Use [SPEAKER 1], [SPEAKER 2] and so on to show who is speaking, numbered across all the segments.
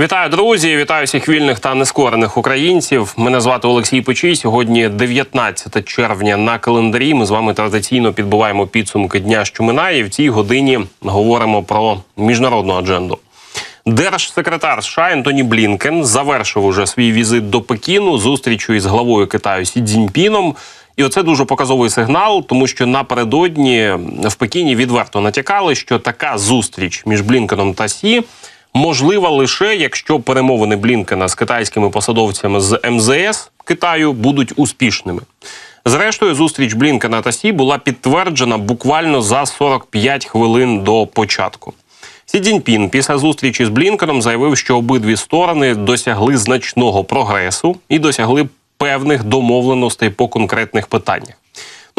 [SPEAKER 1] Вітаю, друзі! Вітаю всіх вільних та нескорених українців. Мене звати Олексій Печій. Сьогодні 19 червня на календарі. Ми з вами традиційно підбиваємо підсумки дня, що минає. В цій годині говоримо про міжнародну адженду. Держсекретар США Ентоні Блінкен завершив уже свій візит до Пекіну зустрічю із главою Китаю Сі Цзіньпіном. І оце дуже показовий сигнал, тому що напередодні в Пекіні відверто натякали, що така зустріч між Блінкеном та Сі можлива лише якщо перемовини Блінкена з китайськими посадовцями з МЗС Китаю будуть успішними. Зрештою, зустріч Блінкена та Сі була підтверджена буквально за 45 хвилин до початку. Сі Цзіньпін після зустрічі з Блінкеном заявив, що обидві сторони досягли значного прогресу і досягли певних домовленостей по конкретних питаннях.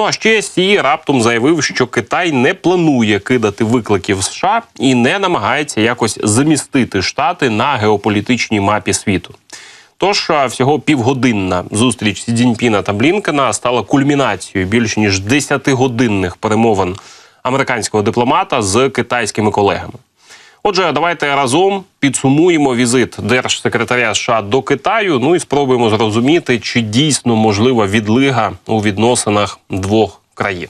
[SPEAKER 1] Ну а ще Сі раптом заявив, що Китай не планує кидати викликів США і не намагається якось замістити штати на геополітичній мапі світу. Тож всього півгодинна зустріч Сі Цзіньпіна та Блінкена стала кульмінацією більш ніж 10-годинних перемовин американського дипломата з китайськими колегами. Отже, давайте разом підсумуємо візит держсекретаря США до Китаю. Ну і спробуємо зрозуміти, чи дійсно можлива відлига у відносинах двох країн.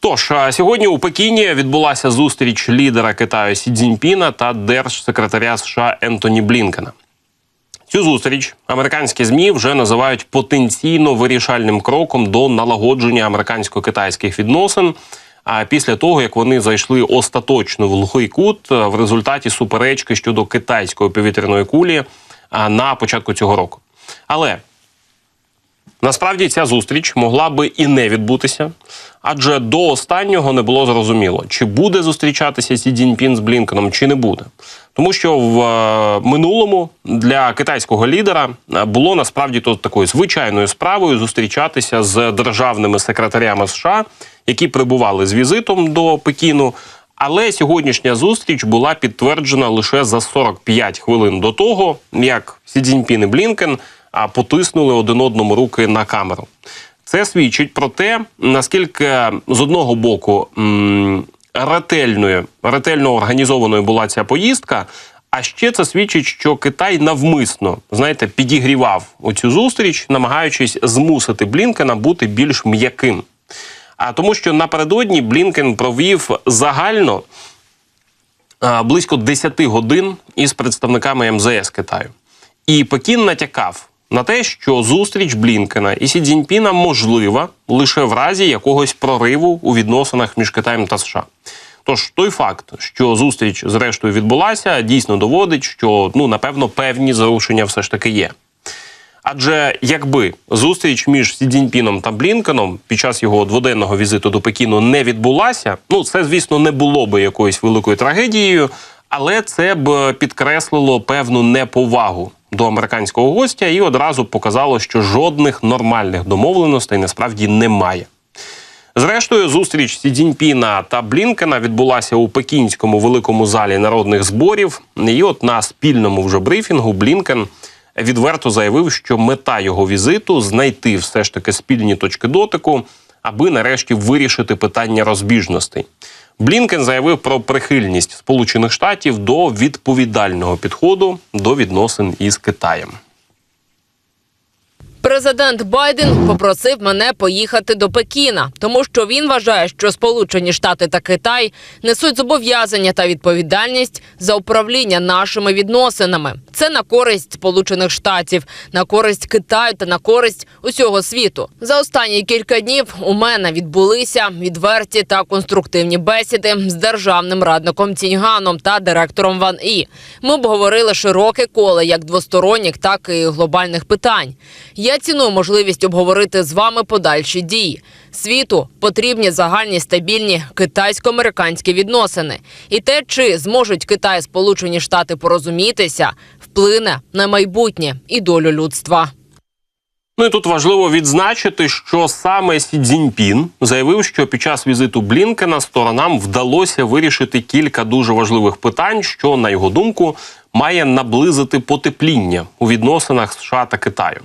[SPEAKER 1] Тож сьогодні у Пекіні відбулася зустріч лідера Китаю Сі Цзіньпіна та держсекретаря США Ентоні Блінкена. Цю зустріч американські змі вже називають потенційно вирішальним кроком до налагодження американсько-китайських відносин. А після того як вони зайшли остаточно в глухий кут е, в результаті суперечки щодо китайської повітряної кулі на початку цього року. Але Насправді ця зустріч могла би і не відбутися, адже до останнього не було зрозуміло, чи буде зустрічатися Сі Цзіньпін з Блінкеном, чи не буде. Тому що в е, минулому для китайського лідера е, було насправді то такою звичайною справою зустрічатися з державними секретарями США, які прибували з візитом до Пекіну. Але сьогоднішня зустріч була підтверджена лише за 45 хвилин до того, як Сі Цзіньпін і Блінкен потиснули один одному руки на камеру. Це свідчить про те, наскільки з одного боку ретельною, ретельно організованою була ця поїздка. А ще це свідчить, що Китай навмисно знаєте, підігрівав оцю зустріч, намагаючись змусити Блінкена бути більш м'яким. А тому, що напередодні Блінкен провів загально а, близько 10 годин із представниками МЗС Китаю. І Пекін натякав на те, що зустріч Блінкена і Сі Цзіньпіна можлива лише в разі якогось прориву у відносинах між Китаєм та США. Тож той факт, що зустріч зрештою відбулася, дійсно доводить, що ну напевно певні зарушення все ж таки є. Адже якби зустріч між Сі Цзіньпіном та Блінкеном під час його дводенного візиту до Пекіну не відбулася, ну це звісно не було би якоюсь великою трагедією, але це б підкреслило певну неповагу до американського гостя і одразу показало, що жодних нормальних домовленостей насправді немає. Зрештою, зустріч Сі Цзіньпіна та Блінкена відбулася у пекінському великому залі народних зборів. І от на спільному вже брифінгу Блінкен відверто заявив, що мета його візиту знайти все ж таки спільні точки дотику, аби нарешті вирішити питання розбіжностей. Блінкен заявив про прихильність Сполучених Штатів до відповідального підходу до відносин із Китаєм.
[SPEAKER 2] Президент Байден попросив мене поїхати до Пекіна, тому що він вважає, що Сполучені Штати та Китай несуть зобов'язання та відповідальність за управління нашими відносинами. Це на користь Сполучених Штатів, на користь Китаю та на користь усього світу. За останні кілька днів у мене відбулися відверті та конструктивні бесіди з державним радником Ціньганом та директором Ван І. Ми обговорили широке коло як двосторонніх, так і глобальних питань. Я ціную можливість обговорити з вами подальші дії. Світу потрібні загальні стабільні китайсько-американські відносини. І те, чи зможуть Китай Сполучені Штати порозумітися, вплине на майбутнє і долю людства.
[SPEAKER 1] Ну і тут важливо відзначити, що саме Сі Цзіньпін заявив, що під час візиту Блінкена сторонам вдалося вирішити кілька дуже важливих питань, що на його думку має наблизити потепління у відносинах США та Китаю.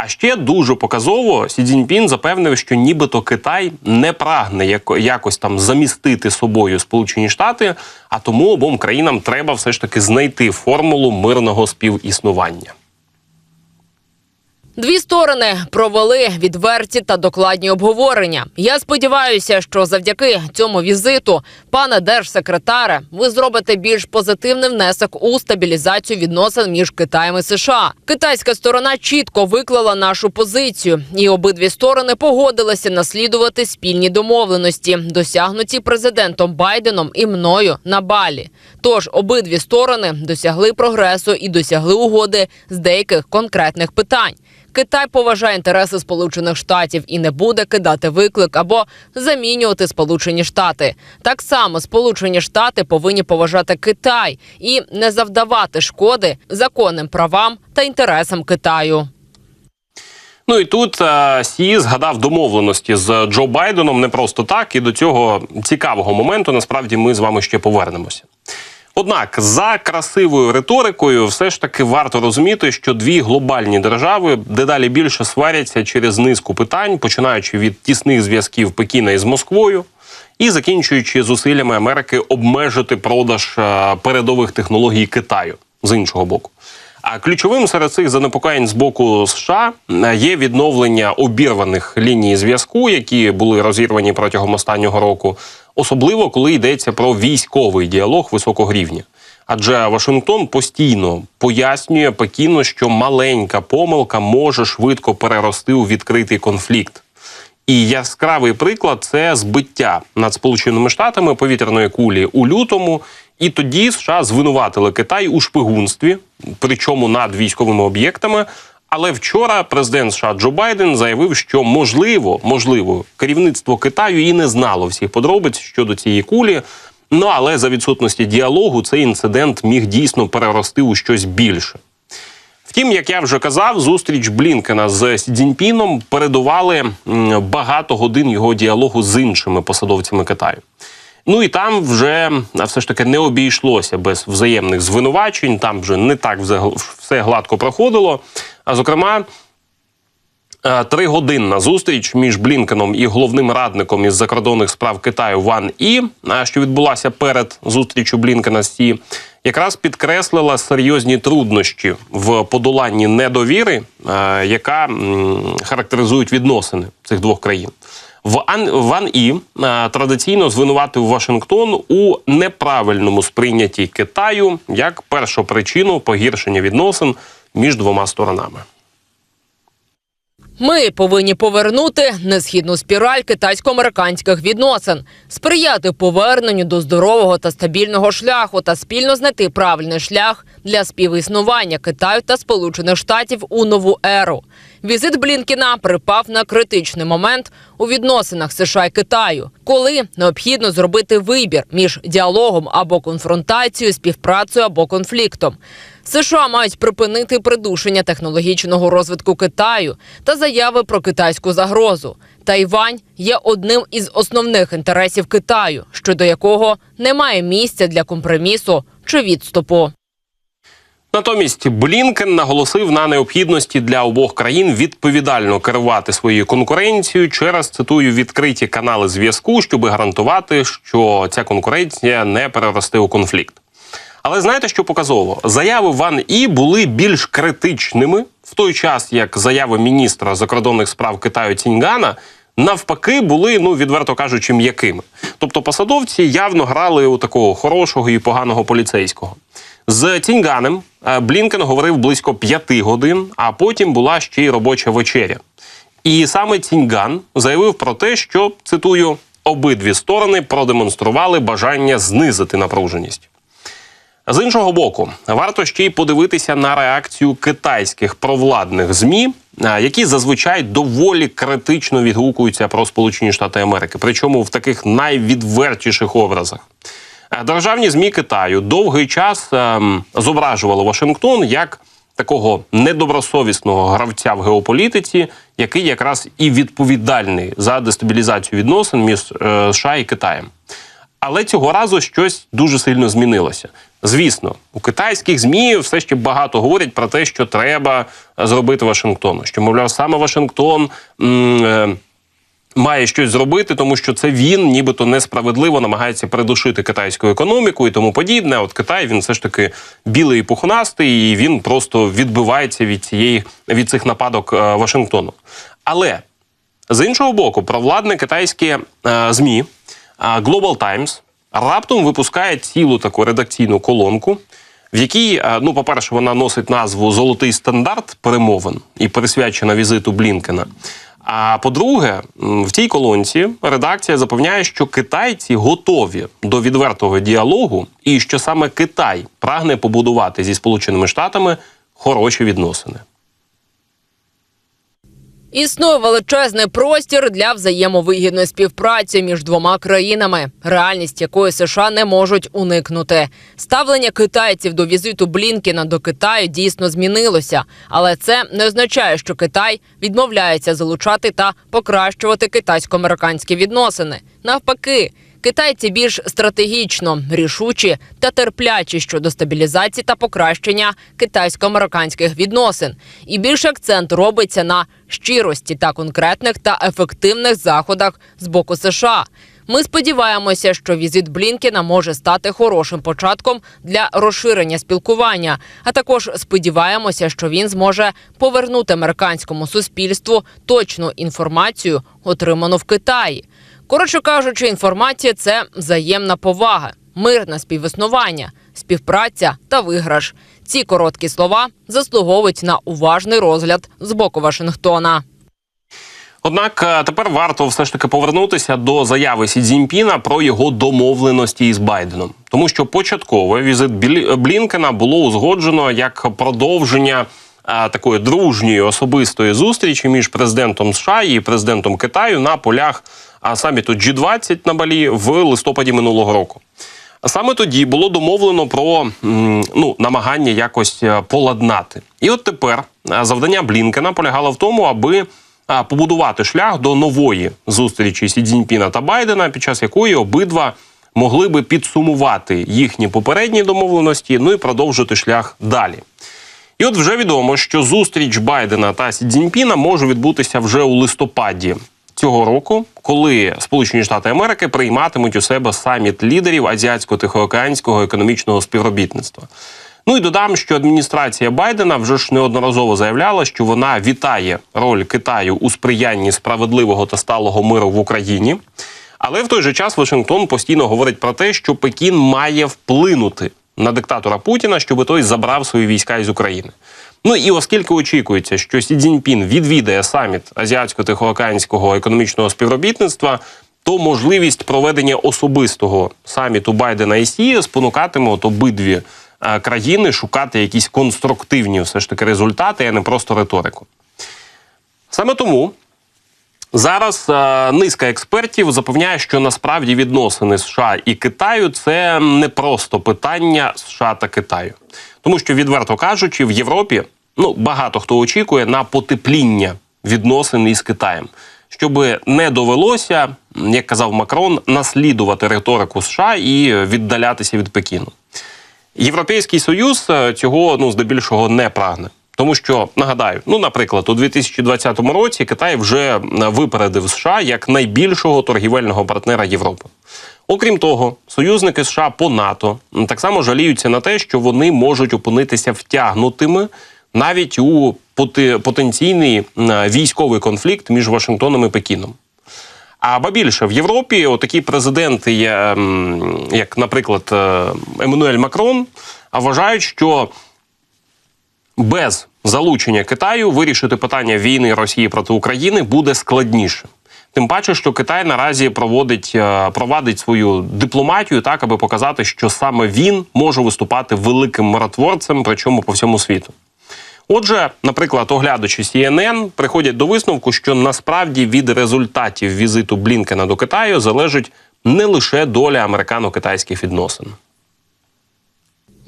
[SPEAKER 1] А ще дуже показово Сі Цзіньпін запевнив, що нібито Китай не прагне яко- якось там замістити собою Сполучені Штати, а тому обом країнам треба все ж таки знайти формулу мирного співіснування.
[SPEAKER 2] Дві сторони провели відверті та докладні обговорення. Я сподіваюся, що завдяки цьому візиту, пане держсекретаре, ви зробите більш позитивний внесок у стабілізацію відносин між Китаєм і США. Китайська сторона чітко виклала нашу позицію, і обидві сторони погодилися наслідувати спільні домовленості, досягнуті президентом Байденом і мною на Балі. Тож обидві сторони досягли прогресу і досягли угоди з деяких конкретних питань. Китай поважає інтереси Сполучених Штатів і не буде кидати виклик або замінювати Сполучені Штати. Так само Сполучені Штати повинні поважати Китай і не завдавати шкоди законним правам та інтересам Китаю.
[SPEAKER 1] Ну і тут е, Сі згадав домовленості з Джо Байденом не просто так, і до цього цікавого моменту насправді ми з вами ще повернемося. Однак за красивою риторикою, все ж таки варто розуміти, що дві глобальні держави дедалі більше сваряться через низку питань, починаючи від тісних зв'язків Пекіна із Москвою і закінчуючи зусиллями Америки обмежити продаж е, передових технологій Китаю з іншого боку. А ключовим серед цих занепокоєнь з боку США е, є відновлення обірваних ліній зв'язку, які були розірвані протягом останнього року, особливо коли йдеться про військовий діалог високого рівня. Адже Вашингтон постійно пояснює Пекіну, що маленька помилка може швидко перерости у відкритий конфлікт. І яскравий приклад це збиття над Сполученими Штатами повітряної кулі у лютому. І тоді США звинуватили Китай у шпигунстві, причому над військовими об'єктами. Але вчора президент США Джо Байден заявив, що можливо, можливо, керівництво Китаю і не знало всіх подробиць щодо цієї кулі. Ну але за відсутності діалогу цей інцидент міг дійсно перерости у щось більше. Втім, як я вже казав, зустріч Блінкена з Сі Цзіньпіном передували багато годин його діалогу з іншими посадовцями Китаю. Ну і там вже все ж таки не обійшлося без взаємних звинувачень. Там вже не так все гладко проходило. А зокрема, е, тригодинна зустріч між Блінкеном і головним радником із закордонних справ Китаю Ван І, що відбулася перед зустрічю Блінкена з Сі, якраз підкреслила серйозні труднощі в подоланні недовіри, е, яка характеризують відносини цих двох країн. В Ан Ван І е, традиційно звинуватив Вашингтон у неправильному сприйнятті Китаю як першу причину погіршення відносин між двома сторонами.
[SPEAKER 2] Ми повинні повернути несхідну спіраль китайсько-американських відносин, сприяти поверненню до здорового та стабільного шляху та спільно знайти правильний шлях для співіснування Китаю та Сполучених Штатів у нову еру. Візит Блінкіна припав на критичний момент у відносинах США і Китаю, коли необхідно зробити вибір між діалогом або конфронтацією, співпрацею або конфліктом. США мають припинити придушення технологічного розвитку Китаю та заяви про китайську загрозу. Тайвань є одним із основних інтересів Китаю, щодо якого немає місця для компромісу чи відступу.
[SPEAKER 1] Натомість Блінкен наголосив на необхідності для обох країн відповідально керувати своєю конкуренцією через цитую відкриті канали зв'язку, щоб гарантувати, що ця конкуренція не переросте у конфлікт. Але знаєте, що показово? Заяви Ван І були більш критичними в той час, як заяви міністра закордонних справ Китаю Ціньгана навпаки були, ну відверто кажучи, м'якими. Тобто посадовці явно грали у такого хорошого і поганого поліцейського. З Ціньганем е, Блінкен говорив близько п'яти годин, а потім була ще й робоча вечеря. І саме Ціньган заявив про те, що цитую обидві сторони продемонстрували бажання знизити напруженість. З іншого боку, варто ще й подивитися на реакцію китайських провладних змі, які зазвичай доволі критично відгукуються про Сполучені Штати Америки, причому в таких найвідвертіших образах. Е, Державні змі Китаю довгий час ем, зображували Вашингтон як такого недобросовісного гравця в геополітиці, який якраз і відповідальний за дестабілізацію відносин між е, США і Китаєм. Але цього разу щось дуже сильно змінилося. Звісно, у китайських змі все ще багато говорять про те, що треба зробити Вашингтону. Що мовляв, саме Вашингтон. м, е, Має щось зробити, тому що це він, нібито несправедливо намагається придушити китайську економіку і тому подібне. От Китай він все ж таки білий і пухнастий, і він просто відбивається від цієї від цих нападок е, Вашингтону. Але з іншого боку, провладне китайське е, змі е, Global Times раптом випускає цілу таку редакційну колонку, в якій, е, ну, по-перше, вона носить назву Золотий стандарт перемовин і присвячена візиту Блінкена. А по-друге, в цій колонці редакція запевняє, що китайці готові до відвертого діалогу, і що саме Китай прагне побудувати зі Сполученими Штатами хороші відносини.
[SPEAKER 2] Існує величезний простір для взаємовигідної співпраці між двома країнами, реальність якої США не можуть уникнути. Ставлення китайців до візиту Блінкіна до Китаю дійсно змінилося, але це не означає, що Китай відмовляється залучати та покращувати китайсько-американські відносини. Навпаки. Китайці більш стратегічно, рішучі та терплячі щодо стабілізації та покращення китайсько-американських відносин, і більше акцент робиться на щирості та конкретних та ефективних заходах з боку США. Ми сподіваємося, що візит Блінкіна може стати хорошим початком для розширення спілкування. А також сподіваємося, що він зможе повернути американському суспільству точну інформацію, отриману в Китаї. Коротше кажучи, інформація це взаємна повага, мирне співіснування, співпраця та виграш. Ці короткі слова заслуговують на уважний розгляд з боку Вашингтона.
[SPEAKER 1] Однак е, тепер варто все ж таки повернутися до заяви Сі Цзіньпіна про його домовленості із Байденом, тому що початково візит Білі- Блінкена було узгоджено як продовження е, такої дружньої особистої зустрічі між президентом США і президентом Китаю на полях саміту G20 на Балі в листопаді минулого року. Саме тоді було домовлено про ну, намагання якось е, поладнати. І от тепер е, завдання Блінкена полягало в тому, аби побудувати шлях до нової зустрічі Сі Цзіньпіна та Байдена, під час якої обидва могли би підсумувати їхні попередні домовленості, ну і продовжити шлях далі. І от вже відомо, що зустріч Байдена та Сі Цзіньпіна може відбутися вже у листопаді цього року, коли Сполучені Штати Америки прийматимуть у себе саміт лідерів азіатсько-тихоокеанського економічного співробітництва. Ну і додам, що адміністрація Байдена вже ж неодноразово заявляла, що вона вітає роль Китаю у сприянні справедливого та сталого миру в Україні. Але в той же час Вашингтон постійно говорить про те, що Пекін має вплинути на диктатора Путіна, щоб той забрав свої війська із України. Ну і оскільки очікується, що Сі Цзіньпін відвідає саміт азіатсько-тихоокеанського економічного співробітництва, то можливість проведення особистого саміту Байдена і Сі спонукатиме от обидві е, країни шукати якісь конструктивні все ж таки результати, а не просто риторику. Саме тому Зараз е, низка експертів запевняє, що насправді відносини США і Китаю це не просто питання США та Китаю, тому що, відверто кажучи, в Європі ну багато хто очікує на потепління відносин із Китаєм, щоб не довелося, як казав Макрон, наслідувати риторику США і віддалятися від Пекіну. Європейський союз е, цього ну здебільшого не прагне. Тому що нагадаю, ну наприклад, у 2020 році Китай вже е, випередив США як найбільшого торгівельного партнера Європи. Окрім того, союзники США по НАТО так само жаліються на те, що вони можуть опинитися втягнутими навіть у потенційний військовий конфлікт між Вашингтоном і Пекіном. А більше в Європі отакі президенти, як, наприклад, е, Еммануель Макрон, вважають, що без залучення Китаю вирішити питання війни Росії проти України буде складніше. Тим паче, що Китай наразі проводить е, провадить свою дипломатію так, аби показати, що саме він може виступати великим миротворцем, причому по всьому світу. Отже, наприклад, оглядачі CNN приходять до висновку, що насправді від результатів візиту Блінкена до Китаю залежить не лише доля американо-китайських відносин.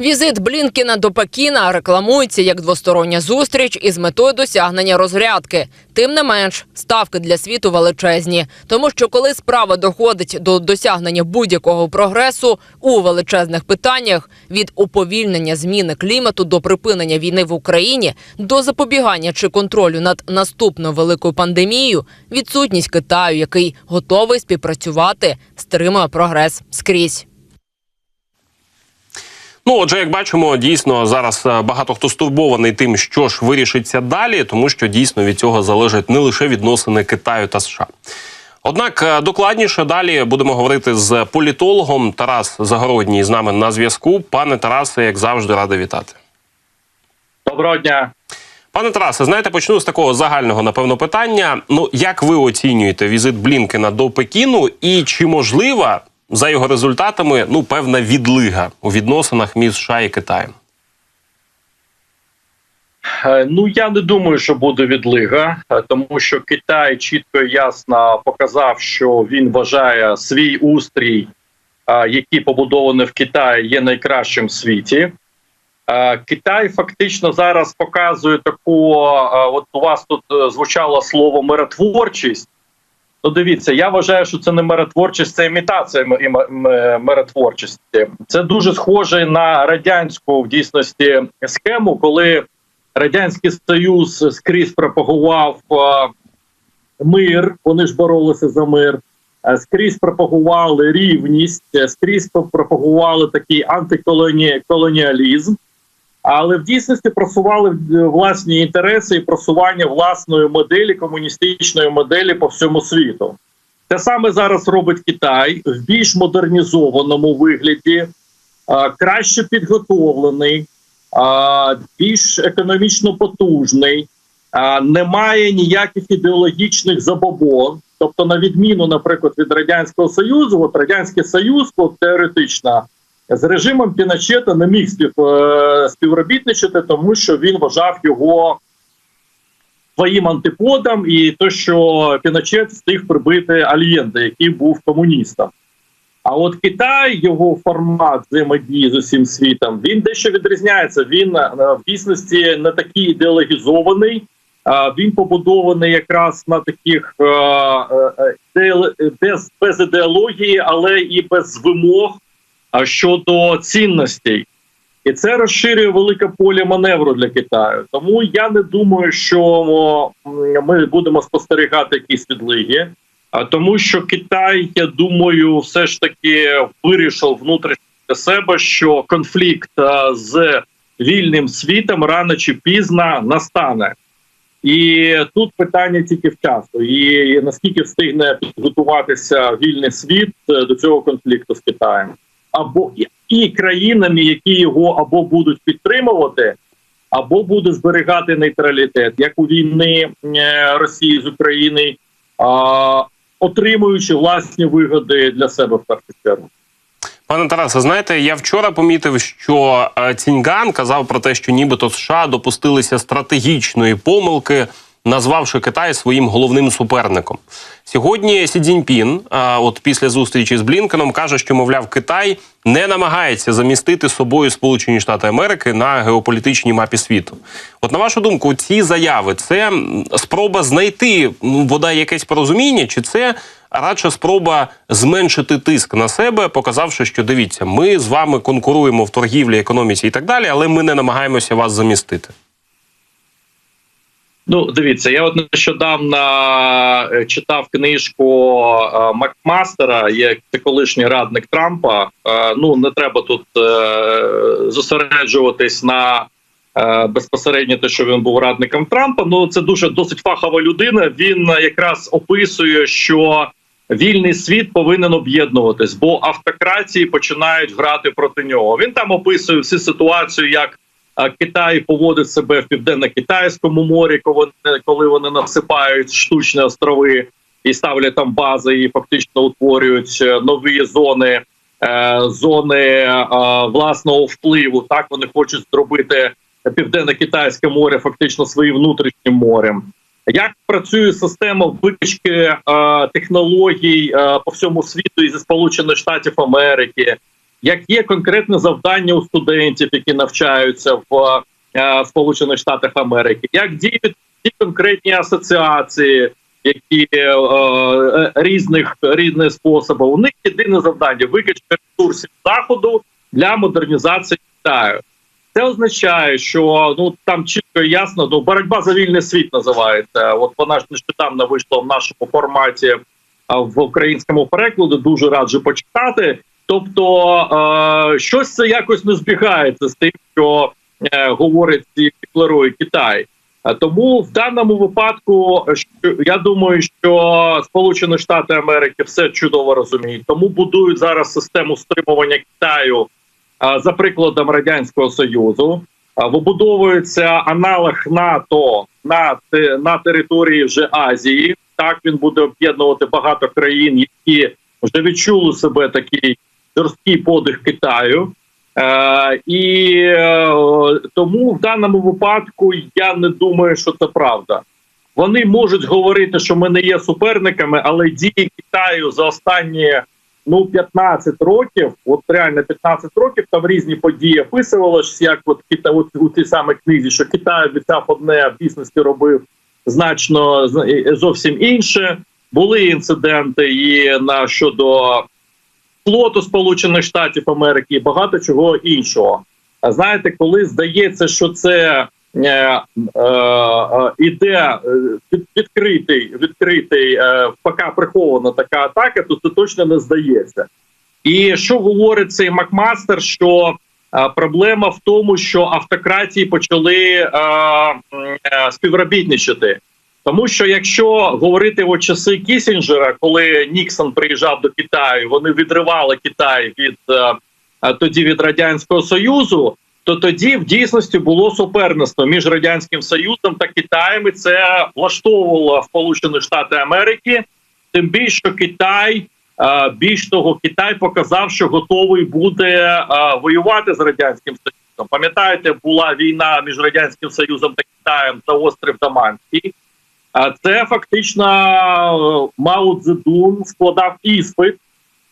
[SPEAKER 2] Візит Блінкіна до Пекіна рекламується як двостороння зустріч із метою досягнення розрядки. Тим не менш, ставки для світу величезні, тому що коли справа доходить до досягнення будь-якого прогресу у величезних питаннях від уповільнення зміни клімату до припинення війни в Україні до запобігання чи контролю над наступною великою пандемією, відсутність Китаю, який готовий співпрацювати, стримує прогрес скрізь.
[SPEAKER 1] Ну, отже, як бачимо, дійсно зараз е, багато хто стурбований тим, що ж вирішиться далі, тому що дійсно від цього залежать не лише відносини Китаю та США. Однак е, докладніше далі будемо говорити з політологом Тарас Загородній з нами на зв'язку. Пане Тарасе, як завжди, радий вітати.
[SPEAKER 3] Доброго дня.
[SPEAKER 1] Пане Тарасе, знаєте, почну з такого загального напевно питання. Ну як ви оцінюєте візит Блінкена до Пекіну, і чи можлива за його результатами ну певна відлига у відносинах між США і Китаєм?
[SPEAKER 3] Е, Ну я не думаю, що буде відлига, е, тому що Китай чітко і ясно показав, що він вважає свій устрій, е, який побудований в Китаї, є найкращим в світі. Китай фактично зараз показує таку. От у вас тут звучало слово миротворчість. Ну, дивіться, я вважаю, що це не миротворчість, це імітація миротворчості. Це дуже схоже на радянську в дійсності схему, коли радянський союз скрізь пропагував мир. Вони ж боролися за мир. Скрізь пропагували рівність, скрізь пропагували такий антиколоніалізм, але в дійсності просували е, власні інтереси і просування власної моделі, комуністичної моделі по всьому світу. Те саме зараз робить Китай в більш модернізованому вигляді, е, краще підготовлений, е, більш економічно потужний, немає ніяких ідеологічних забобон. Тобто, на відміну, наприклад, від радянського союзу, от радянський союз, от теоретично з режимом Піночета не міг спів, е, співробітничати, тому що він вважав його своїм антиподом, і то, що Піночет встиг прибити Альєнде, який був комуністом. А от Китай, його формат взаємодії з усім світом, він дещо відрізняється. Він е, в дійсності не такий ідеологізований. Він побудований якраз на таких е, без, без ідеології, але і без вимог а, щодо цінностей. І це розширює велике поле маневру для Китаю. Тому я не думаю, що ми будемо спостерігати якісь відлиги. Тому, що Китай, я думаю, все ж таки вирішив внутрішньо для себе, що конфлікт з вільним світом рано чи пізно настане. І тут питання тільки в часу. І наскільки встигне підготуватися вільний світ е, до цього конфлікту з Китаєм, або і- країнами, які його або будуть підтримувати, або будуть зберігати нейтралітет, як у війни е, Росії з Україною, отримуючи власні вигоди для себе в першу чергу.
[SPEAKER 1] Пане Тарасе, знаєте, я вчора помітив, що е, Ціньган казав про те, що нібито США допустилися стратегічної помилки, назвавши Китай своїм головним суперником. Сьогодні Сі Цзіньпін, е, от після зустрічі з Блінкеном, каже, що мовляв, Китай не намагається замістити собою Сполучені Штати Америки на геополітичній мапі світу. От на вашу думку, ці заяви це спроба знайти ну, бодай якесь порозуміння, чи це радше спроба зменшити тиск на себе, показавши, що дивіться, ми з вами конкуруємо в торгівлі, економіці і так далі, але ми не намагаємося вас замістити.
[SPEAKER 3] Ну, дивіться, я от нещодавно е, читав книжку е, Макмастера, як це колишній радник Трампа. Е, Ну не треба тут зосереджуватись на безпосередньо те, що він був радником Трампа. Ну це дуже досить фахова людина. Він якраз описує, що вільний світ повинен об'єднуватись, бо автократії починають грати проти нього. Він там описує всю ситуацію, як Китай поводить себе в південно-китайському морі, коли вони, насипають штучні острови і ставлять там бази, і фактично утворюють е, нові зони, е, зони е, власного впливу. Так вони хочуть зробити південно-китайське море фактично своїм внутрішнім морем. Як працює система викачки технологій по всьому світу і зі Сполучених Штатів Америки? Як є конкретне завдання у студентів, які навчаються в е, Сполучених Штатах Америки, як діють ті конкретні асоціації, які е, е, різних різних способів. У них єдине завдання викачати ресурсів заходу для модернізації Китаю. Це означає, що ну там чітко і ясно, ну боротьба за вільний світ називається. От вона ж нещодавно вийшла в нашому форматі в українському перекладі. Дуже раджу почитати. Тобто, е, щось це якось не збігається з тим, що е, говорить і декларує Китай. А тому в даному випадку, що я думаю, що Сполучені Штати Америки все чудово розуміють, тому будують зараз систему стримування Китаю за прикладом радянського союзу. Вибудовується аналог НАТО на, на території вже Азії. Так він буде об'єднувати багато країн, які вже відчули себе такий жорсткий подих Китаю. Е, і е, тому в даному випадку я не думаю, що це правда. Вони можуть говорити, що ми не є суперниками, але дії Китаю за останні ну 15 років, от реально 15 років, там різні події описувалось, як от Китай, от у тій самій книзі, що Китай обіцяв одне, а в дійсності робив значно зовсім інше. Були інциденти і на щодо флоту Сполучених Штатів Америки і багато чого іншого. А знаєте, коли здається, що це е, е, е, іде е, від, відкритий, відкритий е, поки прихована така атака, то це точно не здається. І що говорить цей Макмастер? Що е, проблема в тому, що автократії почали е, е, співробітничати. Тому що якщо говорити о часи Кісінджера, коли Ніксон приїжджав до Китаю, вони відривали Китай від е, е, тоді від радянського союзу, то тоді в дійсності було суперництво між радянським союзом та Китаєм. І це влаштовувало Сполучені Штати Америки. Тим більше Китай е, більш того, Китай показав, що готовий буде воювати з радянським союзом. Пам'ятаєте, була війна між радянським союзом та Китаєм за острів Даманський. А це фактично е, Мао Цзедун складав іспит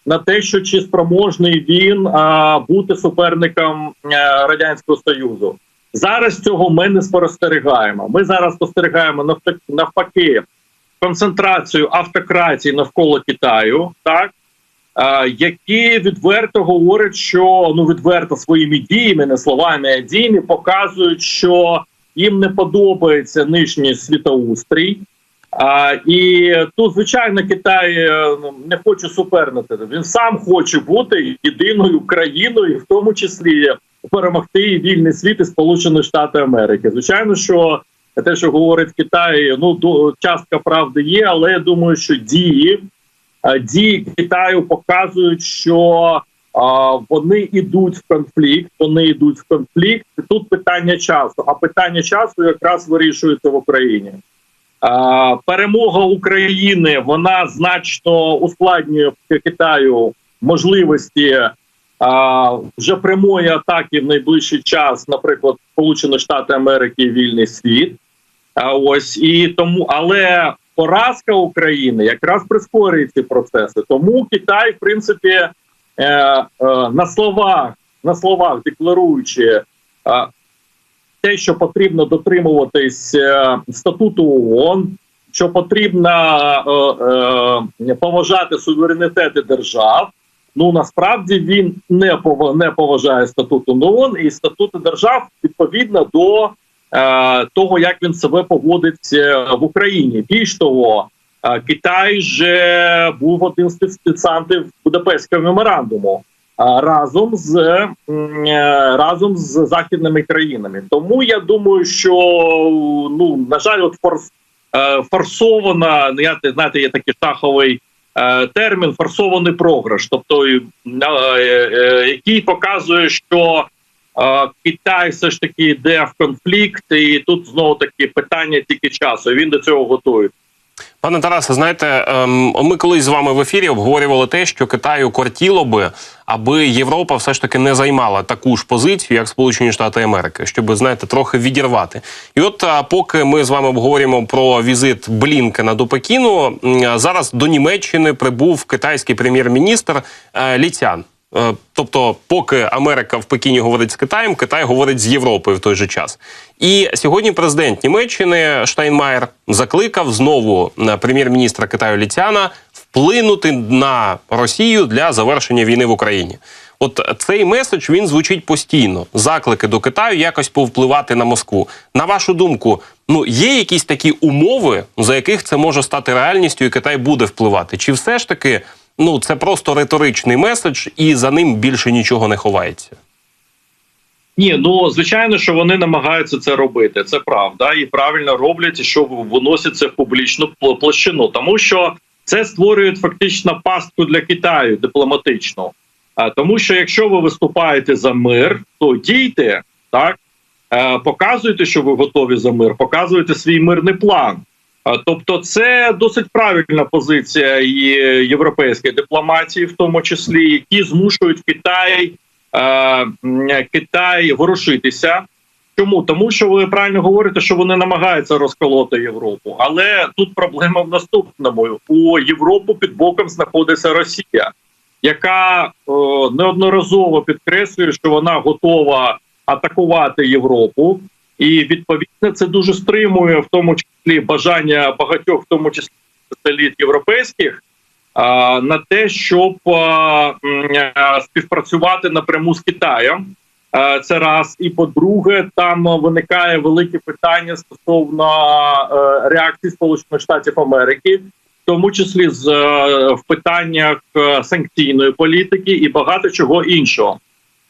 [SPEAKER 3] на те, що чи спроможний він а, бути суперником е, радянського союзу. Зараз цього ми не спостерігаємо. Ми зараз спостерігаємо навпаки, концентрацію автократії навколо Китаю, так які відверто говорять, що ну відверто своїми діями, не словами, а діями показують, що їм не подобається нинішній світоустрій. А, і тут, звичайно, Китай е, ну, не хоче супернити. Він сам хоче бути єдиною країною, в тому числі перемогти і вільний світ і Сполучені Штати Америки. Звичайно, що те, що говорить Китай, ну частка правди є, але я думаю, що дії, е, дії Китаю показують, що вони йдуть в конфлікт, вони йдуть в конфлікт. Тут питання часу. А питання часу якраз вирішується в Україні. Перемога України вона значно ускладнює Китаю можливості вже прямої атаки в найближчий час, наприклад, Сполучені Штати Америки і вільний світ. Ось і тому, але поразка України якраз прискорює ці процеси. Тому Китай, в принципі, на словах, на словах декларуючи е, те, що потрібно дотримуватись е, статуту ООН, що потрібно е, е, поважати суверенітети держав. Ну насправді він не не поважає статуту ООН і статути держав відповідно до е, того, як він себе поводить е, в Україні. Більш того, е, Китай же був одним з підписантів Будапештського меморандуму разом з е, разом з західними країнами. Тому я думаю, що ну на жаль, от форс е, форсована, ну, я знаєте, є такий шаховий е, термін форсований програш, тобто який показує, що Китай все ж таки йде в конфлікт, і тут знову таки питання тільки часу. Він до цього готує.
[SPEAKER 1] Пане Тарасе, знаєте, ем, ми колись з вами в ефірі обговорювали те, що Китаю кортіло би, аби Європа все ж таки не займала таку ж позицію, як Сполучені Штати Америки, щоб знаєте, трохи відірвати. І от а, поки ми з вами обговорюємо про візит Блінкена до Пекіну, зараз до Німеччини прибув китайський прем'єр-міністр е, Лі Цян. Е, Тобто, поки Америка в Пекіні говорить з Китаєм, Китай говорить з Європою в той же час. І сьогодні президент Німеччини Штайнмаєр закликав знову на прем'єр-міністра Китаю Ліцяна вплинути на Росію для завершення війни в Україні. От цей меседж він звучить постійно. Заклики до Китаю якось повпливати на Москву. На вашу думку, ну є якісь такі умови, за яких це може стати реальністю, і Китай буде впливати? Чи все ж таки ну це просто риторичний меседж, і за ним більше нічого не ховається?
[SPEAKER 3] Ні, ну звичайно, що вони намагаються це робити. Це правда, і правильно роблять, що виносять це в публічну площину, тому що це створює фактично пастку для Китаю дипломатичну. А тому, що якщо ви виступаєте за мир, то дійте так, е, показуйте, що ви готові за мир, показуйте свій мирний план. Тобто, це досить правильна позиція європейської дипломатії, в тому числі, які змушують Китай е, Китай ворушитися. Чому? Тому що ви правильно говорите, що вони намагаються розколоти Європу. Але тут проблема в наступному: у Європу під боком знаходиться Росія, яка неодноразово підкреслює, що вона готова атакувати Європу, і відповідно це дуже стримує в тому числі бажання багатьох, в тому числі еліт європейських, а, на те, щоб співпрацювати напряму з Китаєм. Це раз, і по-друге, там виникає велике питання стосовно е, реакції Сполучених Штатів Америки, в тому числі з е, в питаннях е, санкційної політики і багато чого іншого.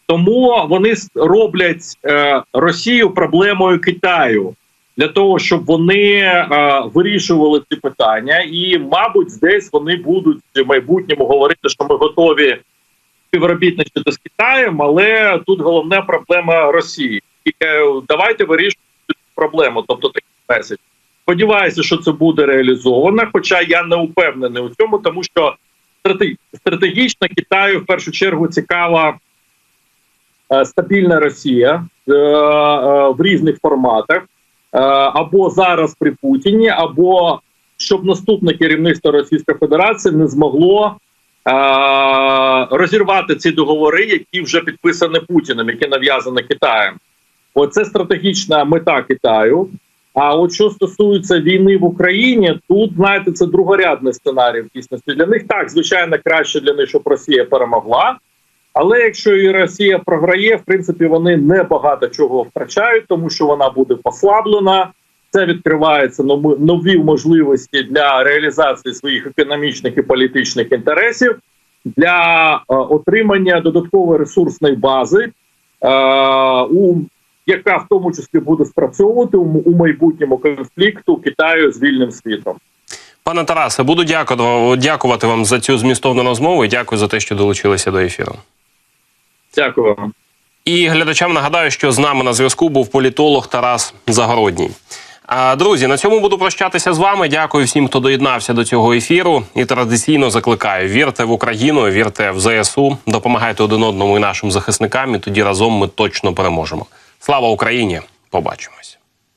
[SPEAKER 3] Тому вони роблять е, Росію проблемою Китаю для того, щоб вони е, вирішували ці питання, і, мабуть, десь вони будуть в майбутньому говорити, що ми готові співробітничати з Китаєм, але тут головна проблема Росії. І е, давайте вирішувати цю проблему, тобто такий меседж. Сподіваюся, що це буде реалізовано, хоча я не упевнений у цьому, тому що стратег- стратегічно Китаю в першу чергу цікава стабільна Росія е, е, в різних форматах, е, або зараз при Путіні, або щоб наступне керівництво Російської Федерації не змогло е, розірвати ці договори, які вже підписані Путіним, які нав'язані Китаєм. Оце стратегічна мета Китаю. А от що стосується війни в Україні, тут знаєте, це другорядний сценарій в дійсності. Для них так, звичайно, краще для них, щоб Росія перемогла. Але якщо і Росія програє, в принципі, вони не багато чого втрачають, тому що вона буде послаблена. Це відкриваються нові- можливості для реалізації своїх економічних і політичних інтересів для е, отримання додаткової ресурсної бази, е, яка в тому числі буде спрацьовувати у, майбутньому конфлікту Китаю з вільним світом.
[SPEAKER 1] Пане Тарасе, буду дякувати вам за цю змістовну розмову і дякую за те, що долучилися до ефіру.
[SPEAKER 3] Дякую вам.
[SPEAKER 1] І глядачам нагадаю, що з нами на зв'язку був політолог Тарас Загородній. Друзі, на цьому буду прощатися з вами. Дякую всім, хто доєднався до цього ефіру. І традиційно закликаю: вірте в Україну, вірте в ЗСУ, допомагайте один одному і нашим захисникам. І тоді разом ми точно переможемо. Слава Україні! Побачимось.